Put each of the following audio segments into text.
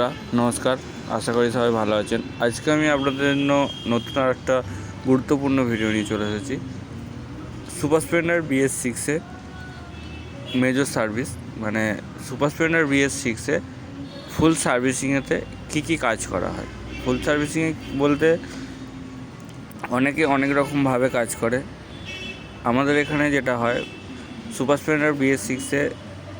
বন্ধুরা, নমস্কার। আশা করি সবাই ভালো আছেন। আজকে আমি আপনাদের জন্য নতুন আর একটা গুরুত্বপূর্ণ ভিডিও নিয়ে চলে এসেছি। সুপার স্প্লেন্ডার বিএস সিক্সে মেজর সার্ভিস মানে সুপার স্প্লেন্ডার বিএস সিক্সে ফুল সার্ভিসিংয়েতে কী কী কাজ করা হয়? ফুল সার্ভিসিংয়ে বলতে অনেকে অনেক রকমভাবে কাজ করে। আমাদের এখানে যেটা হয়, সুপার স্প্লেন্ডার বিএস সিক্সে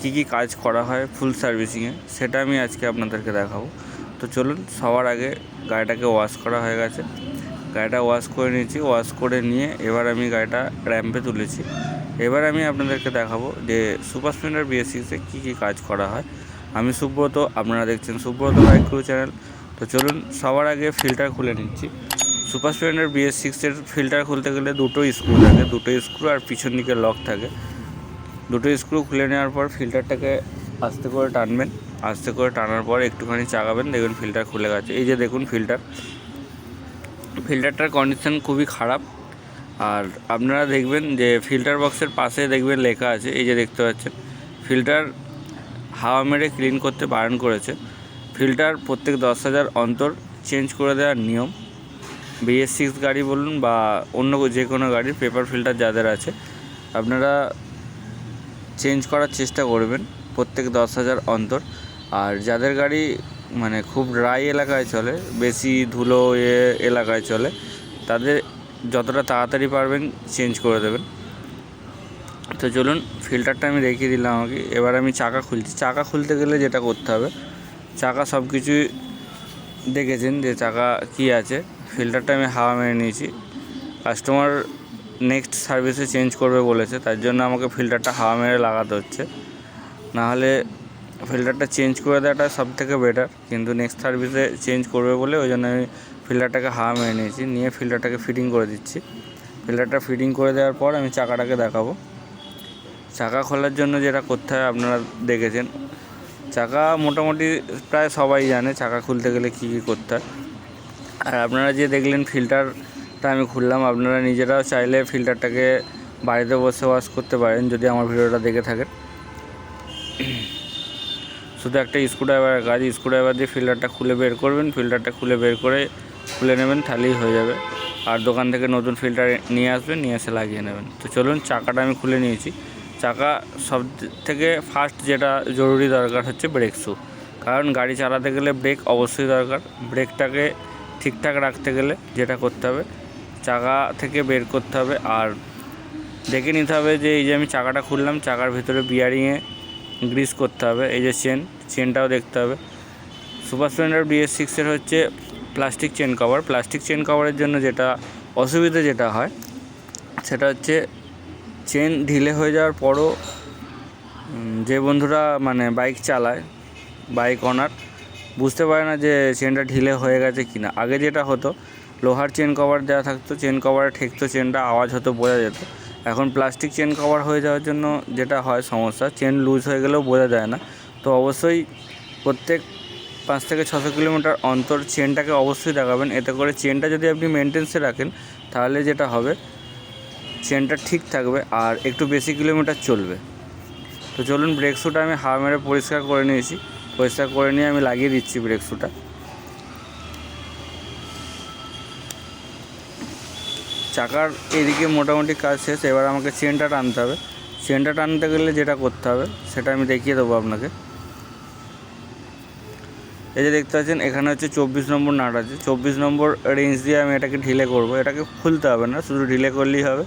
কী কী কাজ করা হয় ফুল সার্ভিসিংয়ে সেটা আমি আজকে আপনাদেরকে দেখাবো। তো চলুন, সবার আগে গাড়িটাকে ওয়াশ করা হয়ে গেছে। গাড়িটা ওয়াশ করে নিয়েছি ওয়াশ করে নিয়ে এবার আমি গাড়িটা র্যাম্পে তুলেছি। এবার আমি আপনাদেরকে দেখাবো যে সুপার স্প্লেন্ডার বিএস সিক্সে কী কী কাজ করা হয়। আমি সুব্রত, আপনারা দেখছেন সুব্রত বাইক ক্রু চ্যানেল তো চলুন, সবার আগে ফিল্টার খুলে নিচ্ছি। সুপার স্প্লেন্ডার বিএস সিক্সের ফিল্টার খুলতে গেলে দুটো স্ক্রু থাকে, দুটো স্ক্রু আর পিছন দিকে লক থাকে। দুটো স্ক্রু খুলে নেওয়ার পর ফিল্টারটাকে আস্তে করে টানবেন। আস্তে করে টানার পর একটুখানি চাগাবেন, দেখবেন ফিল্টার খুলে গেছে। এই যে দেখুন ফিল্টার। ফিল্টারটার কন্ডিশন খুবই খারাপ। আর আপনারা দেখবেন যে ফিল্টার বক্সের পাশে দেখবেন লেখা আছে, এই যে দেখতে পাচ্ছেন। ফিল্টার হাওয়া মেরে ক্লিন করতে বারণ করেছে। ফিল্টার প্রত্যেক দশ হাজার অন্তর চেঞ্জ করে দেওয়ার নিয়ম। বিএস সিক্স গাড়ি বলুন বা অন্য যে কোনো গাড়ির পেপার ফিল্টার যাদের আছে। আপনারা চেঞ্জ করার চেষ্টা করবেন প্রত্যেক দশ হাজার অন্তর। আর যাদের গাড়ি মানে খুব ড্রাই এলাকায় চলে, বেশি ধুলো এ এলাকায় চলে, তাদের যতটা তাড়াতাড়ি পারবেন চেঞ্জ করে দেবেন। তো চলুন, ফিল্টারটা আমি রেখে দিলাম আমাকে। এবার আমি চাকা খুলছি। চাকা খুলতে গেলে যেটা করতে হবে, চাকা সব কিছুই দেখেছেন যে চাকা কী আছে। ফিল্টারটা আমি হাওয়া মেরে নিয়েছি। কাস্টমার নেক্সট সার্ভিসে চেঞ্জ করবে বলেছে, তার জন্য আমাকে ফিল্টারটা হাওয়া মেরে লাগাতে হচ্ছে। নাহলে ফিল্টারটা চেঞ্জ করে দেওয়াটা সব থেকে বেটার কিন্তু নেক্সট সার্ভিসে চেঞ্জ করবে বলে ওই জন্য আমি ফিল্টারটাকে হাওয়া মেরে নিয়েছি, নিয়ে ফিল্টারটাকে ফিটিং করে দিচ্ছি। ফিল্টারটা ফিটিং করে দেওয়ার পর আমি চাকাটাকে দেখাবো। চাকা খোলার জন্য যেটা করতে হয়, আপনারা দেখেছেন। চাকা মোটামুটি প্রায় সবাই জানে চাকা খুলতে গেলে কী কী করতে হয়। আর আপনারা যে দেখলেন ফিল্টারটা আমি খুললাম। আপনারা নিজেরাও চাইলে ফিল্টারটাকে বাড়িতে বসে ওয়াশ করতে পারেন, যদি আমার ভিডিওটা দেখে থাকেন। শুধু একটা স্ক্রুড্রাইভারের কাজ স্ক্রুড্রাইভার দিয়ে ফিল্টারটা খুলে বের করবেন ফিল্টারটা খুলে বের করে খুলে নেবেন, তাহলেই হয়ে যাবে। আর দোকান থেকে নতুন ফিল্টার নিয়ে আসবেন, নিয়ে এসে লাগিয়ে নেবেন। তো চলুন, চাকাটা আমি খুলে নিয়েছি। চাকা সব থেকে ফার্স্ট যেটা জরুরি দরকার হচ্ছে ব্রেক শু কারণ গাড়ি চালাতে গেলে ব্রেক অবশ্যই দরকার। ব্রেকটাকে ঠিকঠাক রাখতে গেলে যেটা করতে হবে চাকা থেকে বের করতে হবে আর দেখে নিতে হবে যে এই যে আমি চাকাটা খুললাম, চাকার ভিতরে বিয়ারিংয়ে গ্রিস করতে হবে। এই যে চেন চেনটাও দেখতে হবে। সুপার স্প্লেন্ডার বিএস সিক্সের হচ্ছে plastic chain cover plastic chain কভারের জন্য যেটা অসুবিধা যেটা হয়, সেটা হচ্ছে চেন ঢিলে হয়ে যাওয়ার পরও যে বন্ধুরা মানে বাইক চালায় বাইক অনার বুঝতে পারে না যে চেনটা ঢিলে হয়ে গেছে কি না আগে যেটা হতো লোহার চেন কভার দেওয়া থাকতো চেন কভারে ঠেকতো চেনটা আওয়াজ হতো, বোঝা যেত। এখন প্লাস্টিক চেন কভার হয়ে যাওয়ার জন্য যেটা হয় সমস্যা চেন লুজ হয়ে গেলেও বোঝা যায় না। তো অবশ্যই প্রত্যেক পাঁচ থেকে ছশো কিলোমিটার অন্তর চেনটাকে অবশ্যই দেখাবেন। এতে করে চেনটা যদি আপনি মেনটেন্সে রাখেন, তাহলে যেটা হবে চেনটা ঠিক থাকবে আর একটু বেশি কিলোমিটার চলবে। তো চলুন ব্রেক শ্যুটা আমি হাওয়া মেরে পরিষ্কার করে নিয়েছি। পরিষ্কার করে নিয়ে আমি লাগিয়ে দিচ্ছি ব্রেক শ্যুটা চাকার এদিকে মোটামুটি কাজ শেষ, এবার আমাকে চেনটা টানতে হবে। চেনটা টানতে গেলে যেটা করতে হবে, সেটা আমি দেখিয়ে দেবো আপনাকে। এই যে দেখতে পাচ্ছেন, এখানে হচ্ছে চব্বিশ নম্বর নাট আছে। চব্বিশ নম্বর রেঞ্জ দিয়ে আমি এটাকে ঢিলে করব। এটাকে খুলতে হবে না, শুধু ঢিলে করলেই হবে।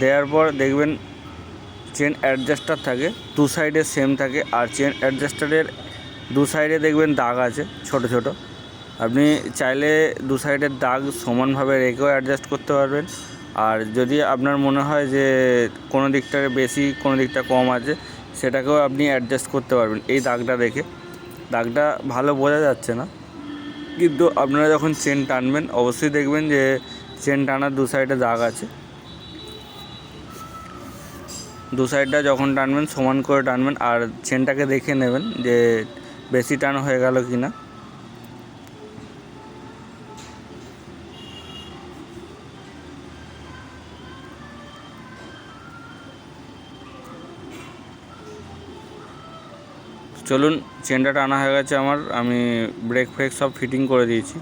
দেওয়ার পর দেখবেন চেন অ্যাডজাস্টার থাকে, দু সাইডে সেম থাকে, আর চেন অ্যাডজাস্টারের দু সাইডে দেখবেন দাগ আছে, ছোট ছোট। আপনি চাইলে দু সাইডের দাগ সমানভাবে রেখেও অ্যাডজাস্ট করতে পারবেন। আর যদি আপনার মনে হয় যে কোনো দিকটা বেশি, কোনো দিকটা কম আছে, সেটাকেও আপনি অ্যাডজাস্ট করতে পারবেন এই দাগটা দেখে। দাগটা ভালো বোঝা যাচ্ছে না। কিন্তু আপনারা যখন চেন টানবেন, অবশ্যই দেখবেন যে চেন টানার দু সাইডে দাগ আছে। দু সাইডটা যখন টানবেন, সমান করে টানবেন, আর চেনটাকে দেখে নেবেন যে বেশি টান হয়ে গেল কি না চলুন, চেনটা টানা হয়ে গেছে আমার, আমি ব্রেক ফ্রেক সব ফিটিং করে দিয়েছি।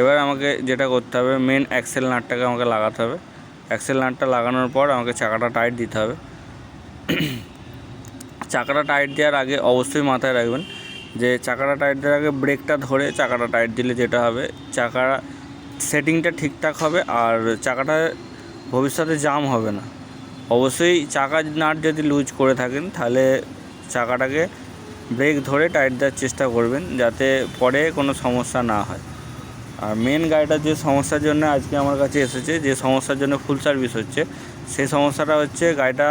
এবার আমাকে যেটা করতে হবে মেন অ্যাক্সেল নাটটাকে আমাকে লাগাতে হবে। অ্যাক্সেল নাটটা লাগানোর পর আমাকে চাকাটা টাইট দিতে হবে। চাকাটা টাইট দেওয়ার আগে অবশ্যই মাথায় রাখবেন যে চাকাটা টাইট দেওয়ার আগে ব্রেকটা ধরে চাকাটা টাইট দিলে যেটা হবে চাকা সেটিংটা ঠিকঠাক হবে আর চাকাটা ভবিষ্যতে জাম হবে না। অবশ্যই চাকা নাট যদি লুজ করে থাকেন, তাহলে চাকাটাকে ব্রেক ধরে টাইট দেওয়ার চেষ্টা করবেন যাতে পরে কোনো সমস্যা না হয়। আর মেন গাড়িটার যে সমস্যার জন্য আজকে আমার কাছে এসেছে, যে সমস্যার জন্য ফুল সার্ভিস হচ্ছে, সেই সমস্যাটা হচ্ছে গাড়িটা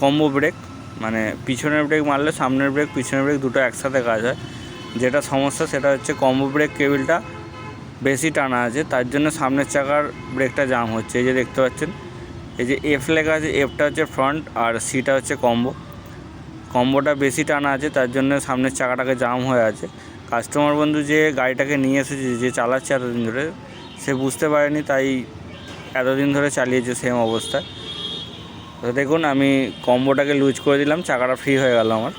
কম্বো ব্রেক মানে পিছনের ব্রেক মারলে সামনের ব্রেক পিছনের ব্রেক দুটো একসাথে কাজ হয়। যেটা সমস্যা সেটা হচ্ছে কম্বো ব্রেক কেবিলটা বেশি টানা আছে, তার জন্য সামনের চাকার ব্রেকটা জাম হচ্ছে। এই যে দেখতে পাচ্ছেন, এই যে এফ লেখা আছে এফটা হচ্ছে ফ্রন্ট আর সিটা হচ্ছে কম্বো কম্বোটা বেশি টানা আছে, তার জন্য সামনের চাকাটাকে জাম হয়ে আছে। কাস্টমার বন্ধু যে গাড়িটাকে নিয়ে এসেছে, যে চালাচ্ছে এতদিন ধরে, সে বুঝতে পারেনি, তাই এতদিন ধরে চালিয়েছে সেম অবস্থায় তো দেখুন, আমি কম্বোটাকে লুজ করে দিলাম, চাকাটা ফ্রি হয়ে গেল আমার।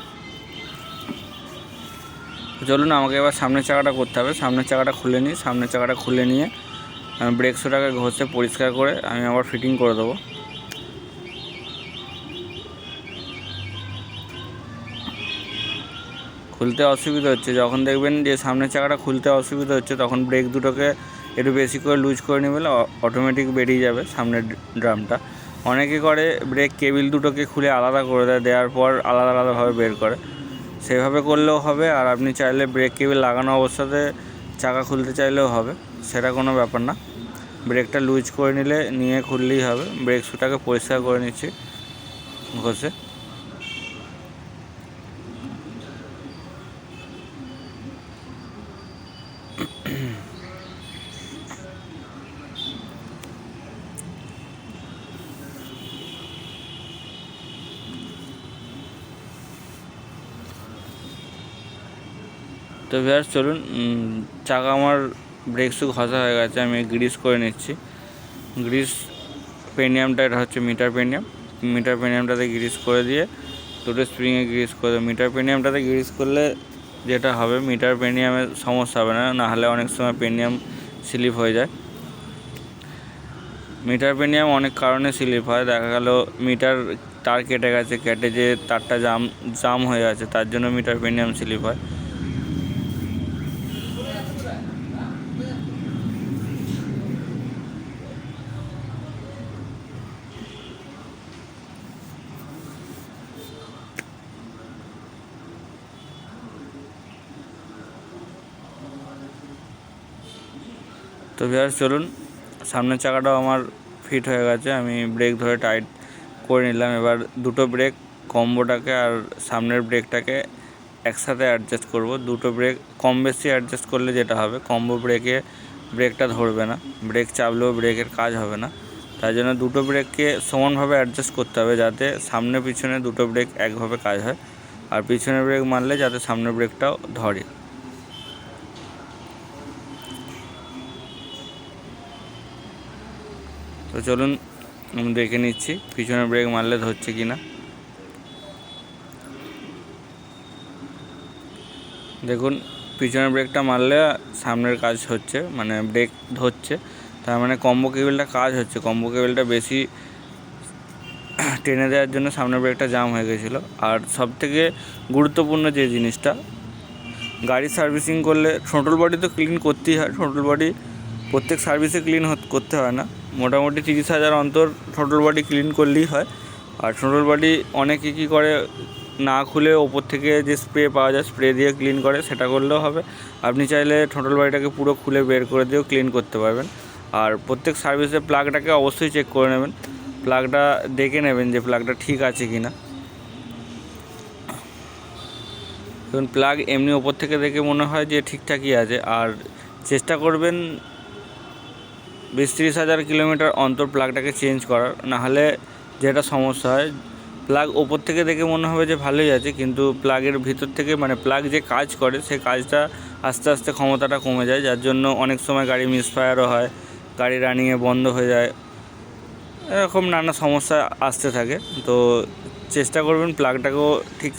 চলুন, আমাকে এবার সামনের চাকাটা করতে হবে। সামনের চাকাটা খুলে নিই, সামনের চাকাটা খুলে নিয়ে ব্রেক শোটাকে ঘষে পরিষ্কার করে আমি আবার ফিটিং করে দেবো। খুলতে অসুবিধা হচ্ছে। যখন দেখবেন যে সামনের চাকাটা খুলতে অসুবিধা হচ্ছে, তখন ব্রেক দুটোকে একটু বেশি করে লুজ করে নেবে অটোমেটিক বেরিয়ে যাবে সামনের ড্রামটা অনেকে করে ব্রেক কেবিল দুটোকে খুলে আলাদা করে দেয়, দেওয়ার পর আলাদা আলাদাভাবে বের করে। সেভাবে করলেও হবে, আর আপনি চাইলে ব্রেক কেবিল লাগানো অবস্থাতে চাকা খুলতে চাইলেও হবে, সেটা কোনো ব্যাপার না। ব্রেকটা লুজ করে নিলে, নিয়ে খুললেই হবে। ব্রেক শুটাকে পরিষ্কার করে নিচ্ছি ঘষে। তো ভিয়ার চলুন চাকা আমার ব্রেক শু ঘষা হয়ে গেছে, আমি গ্রিস করে নিচ্ছি। গ্রিস পেনিয়ামটা এটা হচ্ছে মিটার পেনিয়াম মিটার পেনিয়ামটাতে গ্রিস করে দিয়ে দুটো স্প্রিংয়ে গ্রিস করে দেবো। মিটার পেনিয়ামটাতে গ্রিস করলে যেটা হবে মিটার পেনিয়ামের সমস্যা হবে না না হলে অনেক সময় পেনিয়াম স্লিপ হয়ে যায়। মিটার পেনিয়াম অনেক কারণে স্লিপ হয়। দেখা গেল মিটার তার কেটে গেছে, কেটে যে তারটা জাম জাম হয়ে আছে, তার জন্য মিটার পেনিয়াম স্লিপ হয়। তো ভিউয়ার্স, চলুন। সামনের চাকাটাও আমার ফিট হয়ে গেছে। আমি ব্রেক ধরে টাইট করে নিলাম। এবার দুটো ব্রেক কম্বোটাকে আর সামনের ব্রেকটাকে একসাথে অ্যাডজাস্ট করব। দুটো ব্রেক কম বেশি অ্যাডজাস্ট করলে যেটা হবে কম্বো ব্রেকে ব্রেকটা ধরবে না। ব্রেক চাপলেও ব্রেকের কাজ হবে না। তাই জন্য দুটো ব্রেককে সমানভাবে অ্যাডজাস্ট করতে হবে যাতে সামনে পিছনে দুটো ব্রেক একভাবে কাজ হয়। আর পিছনের ব্রেক মারলে যাতে সামনের ব্রেকটাও ধরে। তো চলুন, আমি দেখে নিচ্ছি পিছনে ব্রেক মারলে ধরছে কি না দেখুন, পিছনের ব্রেকটা মারলে সামনের কাজ হচ্ছে মানে ব্রেক ধরছে। তার মানে কম্বো কেবিলটা কাজ হচ্ছে। কম্বো কেবিলটা বেশি টেনে দেওয়ার জন্য সামনের ব্রেকটা জাম হয়ে গেছিল। আর সব থেকে গুরুত্বপূর্ণ যে জিনিসটা, গাড়ি সার্ভিসিং করলে টোটাল বডি তো ক্লিন করতেই হয়। টোটাল বডি প্রত্যেক সার্ভিসে ক্লিন করতে হয় না। মোটামুটি তিরিশ হাজার অন্তর টোটাল বডি ক্লিন করলেই হয়। আর টোটাল বডি অনেকে কী করে, না খুলে ওপর থেকে যে স্প্রে পাওয়া যায় স্প্রে দিয়ে ক্লিন করে, সেটা করলেও হবে। আপনি চাইলে টোটাল বডিটাকে পুরো খুলে বের করে দিয়েও ক্লিন করতে পারবেন। আর প্রত্যেক সার্ভিসে প্লাগটাকে অবশ্যই চেক করে নেবেন। প্লাগটা দেখে নেবেন যে প্লাগটা ঠিক আছে কি না। ধরুন প্লাগ এমনি ওপর থেকে দেখে মনে হয় যে ঠিকঠাকই আছে। আর চেষ্টা করবেন বিশ তিরিশ হাজার কিলোমিটার অন্তর প্লাগটাকে চেঞ্জ করার, নাহলে যেটা সমস্যা হয় প্লাগ ওপর থেকে দেখে মনে হবে যে ভালোই আছে, কিন্তু প্লাগের ভিতর থেকে মানে প্লাগ যে কাজ করে সেই কাজটা আস্তে আস্তে ক্ষমতাটা কমে যায়, যার জন্য অনেক সময় গাড়ি মিসফায়ারও হয়, গাড়ি রানিংয়ে বন্ধ হয়ে যায়, এরকম নানা সমস্যা আসতে থাকে। তো চেষ্টা করবেন প্লাগটাকেও ঠিক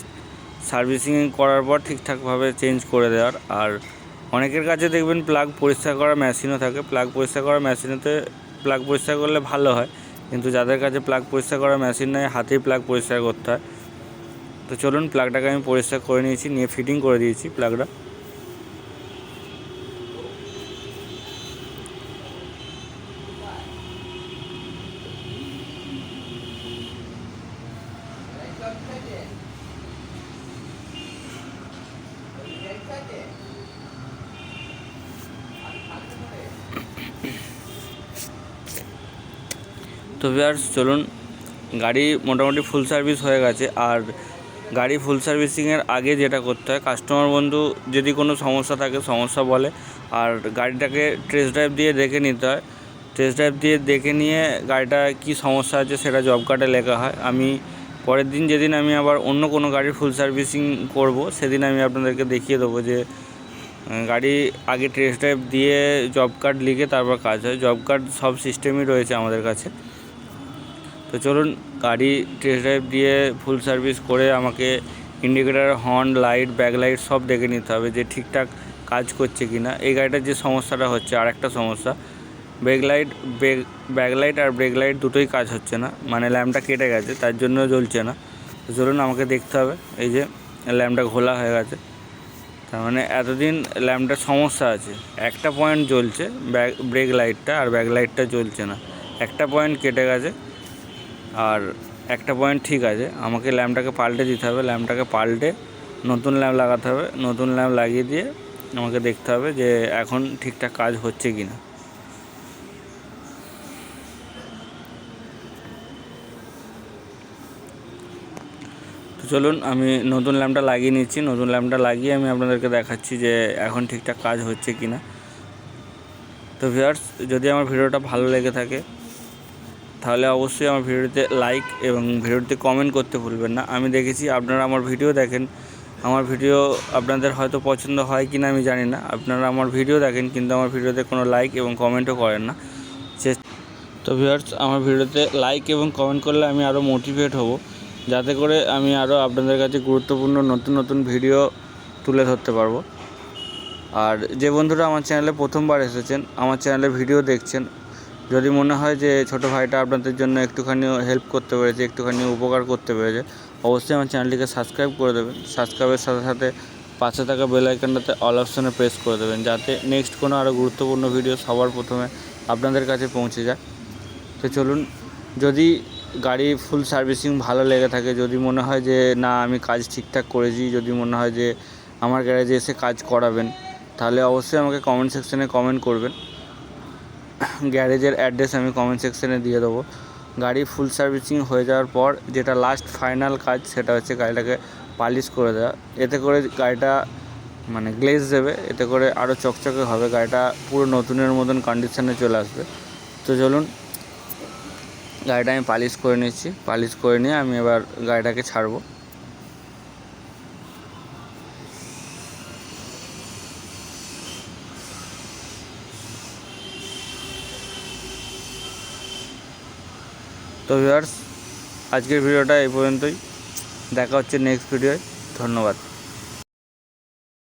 সার্ভিসিং করার পর ঠিকঠাকভাবে চেঞ্জ করে দেওয়ার, আর অনেকের কাছে দেখবেন প্লাগ পরিষ্কার করার মেশিনও থাকে। প্লাগ পরিষ্কার করার মেশিনেতে প্লাগ পরিষ্কার করলে ভালো হয়। কিন্তু যাদের কাছে প্লাগ পরিষ্কার করার মেশিন নেই, হাতেই প্লাগ পরিষ্কার করতে হয়। তো চলুন প্লাগটাকে আমি পরিষ্কার করে নিয়েছি, নিয়ে ফিটিং করে দিয়েছি প্লাগটা তো ভিউয়ার্স চলুন, গাড়ি মোটামুটি ফুল সার্ভিস হয়ে গেছে। আর গাড়ি ফুল সার্ভিসিংয়ের আগে যেটা করতে হয় কাস্টমার বন্ধু যদি কোনো সমস্যা থাকে, সমস্যা বলে, আর গাড়িটাকে টেস্ট ড্রাইভ দিয়ে দেখে নিতে হয়। টেস্ট ড্রাইভ দিয়ে দেখে নিয়ে গাড়িটা কি সমস্যা আছে সেটা জব কার্ডে লেখা হয়। আমি পরের দিন যেদিন আমি আবার অন্য কোনো গাড়ির ফুল সার্ভিসিং করব, সেদিন আমি আপনাদেরকে দেখিয়ে দেবো যে গাড়ি আগে টেস্ট ড্রাইভ দিয়ে জব কার্ড লিখে তারপর কাজ হয়। জব কার্ড সব সিস্টেমই রয়েছে আমাদের কাছে। তো চলুন গাড়ি টেস্ট ড্রাইভ দিয়ে ফুল সার্ভিস করে আমাকে indicator horn light back light সব দেখে নিতে হবে যে ঠিকঠাক কাজ করছে কি না এই গাড়িটার যে সমস্যাটা হচ্ছে আর একটা সমস্যা ব্রেক লাইট ব্যাক লাইট আর ব্রেক লাইট দুটোই কাজ হচ্ছে না। মানে ল্যাম্পটা কেটে গেছে, তার জন্য জ্বলছে না। তো চলুন আমাকে দেখতে হবে, এই যে ল্যাম্পটা ঘোলা হয়ে গেছে। তার মানে এতদিন ল্যাম্পটার সমস্যা আছে। একটা পয়েন্ট জ্বলছে ব্যাক ব্রেক লাইটটা আর ব্যাক লাইটটা জ্বলছে না। একটা পয়েন্ট কেটে গেছে আর একটা পয়েন্ট ঠিক আছে। আমাকে ল্যাম্পটাকে পাল্টে দিতে হবে। ল্যাম্পটাকে পাল্টে নতুন ল্যাম্প লাগাতে হবে। নতুন ল্যাম্প লাগিয়ে দিয়ে আমাকে দেখতে হবে যে এখন ঠিকঠাক কাজ হচ্ছে কি না তো চলুন, আমি নতুন ল্যাম্পটা লাগিয়ে নিচ্ছি। নতুন ল্যাম্পটা লাগিয়ে আমি আপনাদেরকে দেখাচ্ছি যে এখন ঠিকঠাক কাজ হচ্ছে কি না তো ভিউয়ার্স যদি আমার ভিডিওটা ভালো লেগে থাকে তাহলে অবশ্যই আমার ভিডিওতে লাইক এবং ভিডিওতে কমেন্ট করতে ভুলবেন না। আমি দেখেছি আপনারা আমার ভিডিও দেখেন। আমার ভিডিও আপনাদের হয়তো পছন্দ হয় কি না আমি জানি না। আপনারা আমার ভিডিও দেখেন, কিন্তু আমার ভিডিওতে কোনো লাইক এবং কমেন্টও করেন না। তো ভিউয়ার্স আমার ভিডিওতে লাইক এবং কমেন্ট করলে আমি আরও মোটিভেট হব। যাতে করে আমি আরও আপনাদের কাছে গুরুত্বপূর্ণ নতুন নতুন ভিডিও তুলে ধরতে পারব। আর যে বন্ধুরা আমার চ্যানেলে প্রথমবার এসেছেন, আমার চ্যানেলে ভিডিও দেখছেন যদি মনে হয় যে ছোটো ভাইটা আপনাদের জন্য একটুখানি হেল্প করতে পেরেছে, একটুখানি উপকার করতে পেরেছে, অবশ্যই আমার চ্যানেলটিকে সাবস্ক্রাইব করে দেবেন। সাবস্ক্রাইবের সাথে সাথে পাশে থাকা বেল আইকনটাতে অল অপশনে প্রেস করে দেবেন, যাতে নেক্সট কোনো আরও গুরুত্বপূর্ণ ভিডিও সবার প্রথমে আপনাদের কাছে পৌঁছে যায়। তো চলুন, যদি গাড়ি ফুল সার্ভিসিং ভালো লেগে থাকে, যদি মনে হয় যে না, আমি কাজ ঠিকঠাক করেছি, যদি মনে হয় যে আমার গ্যারেজে এসে কাজ করাবেন, তাহলে অবশ্যই আমাকে কমেন্ট সেকশনে কমেন্ট করবেন। গ্যারেজের অ্যাড্রেস আমি কমেন্ট সেকশানে দিয়ে দেবো। গাড়ি ফুল সার্ভিসিং হয়ে যাওয়ার পর যেটা লাস্ট ফাইনাল কাজ সেটা হচ্ছে গাড়িটাকে পালিশ করে দেওয়া। এতে করে গাড়িটা মানে গ্লেজ দেবে, এতে করে আরও চকচকে হবে, গাড়িটা পুরো নতুনের মতন কন্ডিশনে চলে আসবে। তো চলুন, গাড়িটা আমি পালিশ করে নিচ্ছি। পালিশ করে নিয়ে আমি এবার গাড়িটাকে ছাড়বো। তো ভিউয়ার্স আজকের ভিডিওটা এই পর্যন্তই। দেখা হচ্ছে নেক্সট ভিডিওয় ধন্যবাদ।